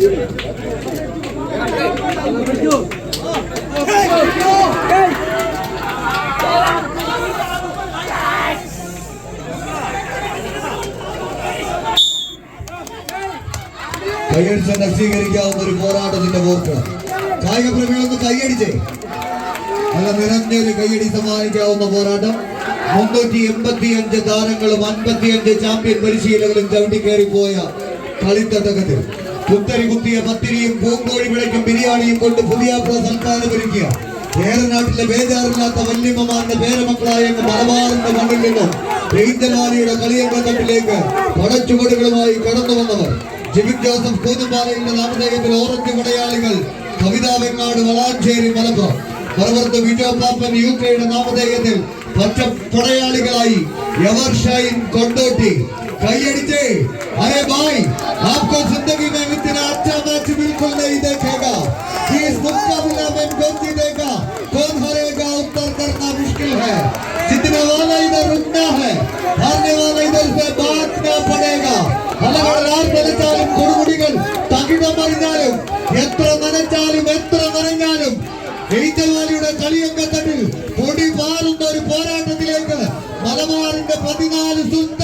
കൈയടിച്ച് നശീകരിക്കാവുന്ന ഒരു പോരാട്ടത്തിന്റെ പോക്ക് കായിക പ്രേമികളൊന്ന് കൈയടിച്ചേ. നല്ല നിറഞ്ഞൊരു കൈയടി സമ്മാനിക്കാവുന്ന പോരാട്ടം. മുന്നൂറ്റി എൺപത്തി അഞ്ച് താരങ്ങളും അൻപത്തിയഞ്ച് ചാമ്പ്യൻ പരിശീലകരും ചവിട്ടിക്കയറി പോയ കളിത്തട്ടകത്തിൽ. കുത്തരി കുത്തിയ പത്തിരിയും പൂങ്കോഴി വിളയ്ക്കും ബിരിയാണിയും കൊണ്ട് പുതിയ സൽക്കാരം ഒരുക്കിയ കേരനാട്ടിലെ ബേജാറില്ലാത്ത വല്യമ്മമാരുടെ പേരമക്കളായ മലബാറിന്റെ മണ്ണിൽ നിന്നും പെയിന്തമാലിയുടെ കളിയങ്കത്തിലേക്ക് പടച്ചുവടുകളുമായി കടന്നു വന്നവർ. ജിബിൻ ജോസഫ് കൂതുപാലയുടെ നാമധേയത്തിൽ ഓറഞ്ച് പടയാളികൾ കവിതാ വെങ്ങാട് വളാഞ്ചേരി മലപ്പുറം. മലപ്പുറത്ത് വിജോ പാപ്പൻ യു കെയുടെ നാമധേയത്തിൽ പച്ച പടയാളികളായി എവർഷായി കൊണ്ടോട്ടി. കൈയടിച്ച് अरे भाई आपको जिंदगी में इतना अच्छा मैच बिल्कुल नहीं देखेगा कि इस मुकाबला में कौन जीतेगा कौन हारेगा उत्तर करना मुश्किल है जीतने वाला इधर रुकना है हारने वाला इधर से भागना पड़ेगा അലകൾ ആർ നനച്ചാലും കൊടുമുടികൾ തകിടം മറിഞ്ഞാലും എത്ര നനച്ചാലും എത്ര നനഞ്ഞാലും എയ്ത്തവാലിയുടെ കളിയങ്കത്തട്ടിൽ പൊടി പാറുന്ന ഒരു പോരാട്ടത്തിലേക്ക് മലബാറിന്റെ പതിനാല് സുൽത്താൻമാർ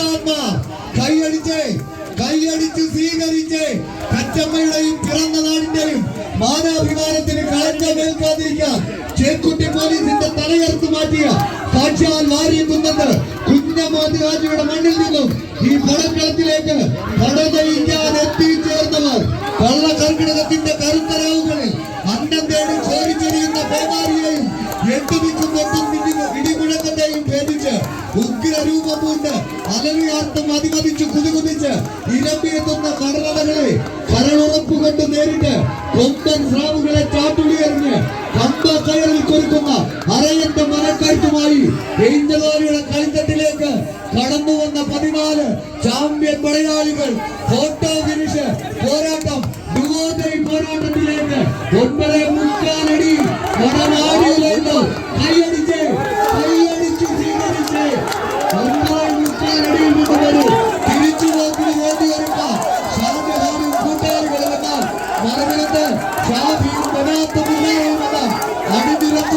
മാനാഭിമാനത്തിന് കളങ്കമേൽക്കാതിരിക്കാൻ ചേക്കുട്ടി പോലീസിന്റെ തലയർത്ത് മാറ്റിയ സാക്ഷാൽ വാരിയെത്തുന്നത് കുഞ്ഞമോദിരാജയുടെ മണ്ണിൽ നിന്നും ഈ പടക്കളത്തിലേക്ക് പടതയിക്കാൻ എത്തിച്ചേർന്നവർ കള്ളകർക്കിടകത്തിന്റെ കരുത്തരാവുകളിൽ പൂണ്ട് അലറിയാർത്തം അതിമതിച്ച് കുതികുതിച്ച് ഇരമ്പിയെത്തുന്ന കടലടകളെ കരളുറപ്പ് കൊണ്ട് നേരിട്ട് കൊമ്പൻ സ്രാവുകളെ ചാട്ടുളിയെറിഞ്ഞ് കമ്പ കയറിൽ കൊരുക്കുന്ന അരയന്റെ മരക്കയറ്റുമായി ഏഞ്ചലോരിയുടെ കളിത്തട്ടിലേക്ക് കടന്നു വന്ന പതിനാല് ചാമ്പ്യൻ പടയാളികൾ ഫോട്ടോ ഫിനിഷ് പോരാട്ടം പോരാട്ടത്തിലേക്ക് ഒൻപത് മുക്കാലടി വടനാടിയിലേക്ക്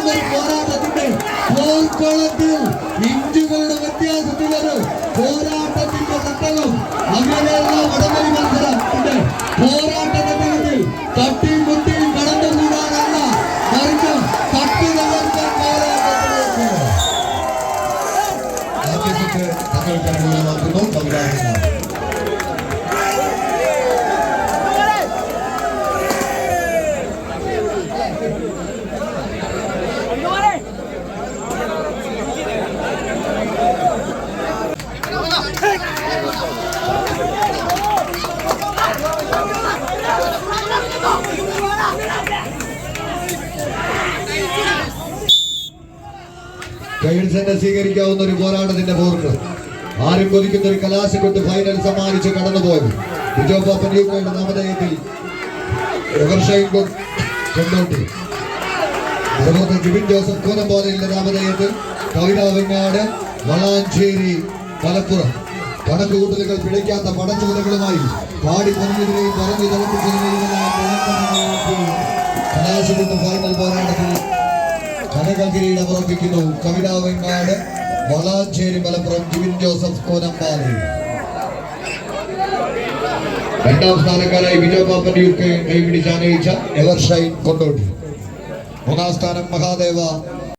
അടിനിരത്തുന്ന ഒരു പോരാട്ടത്തിന്റെ പോർക്കളത്തിൽ ഇഞ്ചുകളുടെ വ്യത്യാസത്തിൽ ഒരു പോരാട്ടത്തിന്റെ തട്ടകം അങ്ങനെയുള്ള വടമലി മത്സരത്തിന്റെ ഉണ്ട് പോരാട്ടത്തിൽ തട്ടി മുട്ടി കടന്നുകൂടാനല്ല മറിച്ച് തട്ടി തകർക്കാൻ പോരാട്ടത്തിലേക്ക് തങ്ങൾക്ക് അനുകൂലമാക്കുന്നു കവിതാ തന്നെ സ്വീകരിക്കാവുന്ന ഒരു പോരാട്ടത്തിന്റെ പോർക്ക് ആരും കൊതിക്കുന്ന ഒരു കലാശക്കൊട്ട് ഫൈനൽ സമ്മാനിച്ച് കടന്നുപോയത്. വിജോ പാപ്പൻ യുക്കയുടെ നാമധേയത്തിൽ കൊണ്ടോട്ടി. അതുപോലെ ജിബിൻ ജോസഫ് കോനമ്പോലയുടെ നാമധേയത്തിൽ കവിത വെങ്ങാട് വളാഞ്ചേരി മലപ്പുറം. കണക്കുകൂട്ടലുകൾ പിടിക്കാത്ത പടച്ചുകൂടലുമായി പാടി പറഞ്ഞതിനെയും പറഞ്ഞു തലപ്പിച്ചതിനെയും കലാശക്കൊട്ട് ഫൈനൽ പോരാട്ടത്തിൽ കനകഗിരിയുടെ ഉറപ്പിക്കുന്നു കവിതാ വെങ്ങാട് വളാഞ്ചേരി മലപ്പുറം ജിബിൻ ജോസഫ് കോനമ്പാലി രണ്ടാം സ്ഥാനക്കാരായി വിജയ പാപ്പൻ യു കെ കൈപിടിച്ച് ആനയിച്ച എവർഷൈൻ കൊണ്ടോട്ടി. മൂന്നാം സ്ഥാനം മഹാദേവ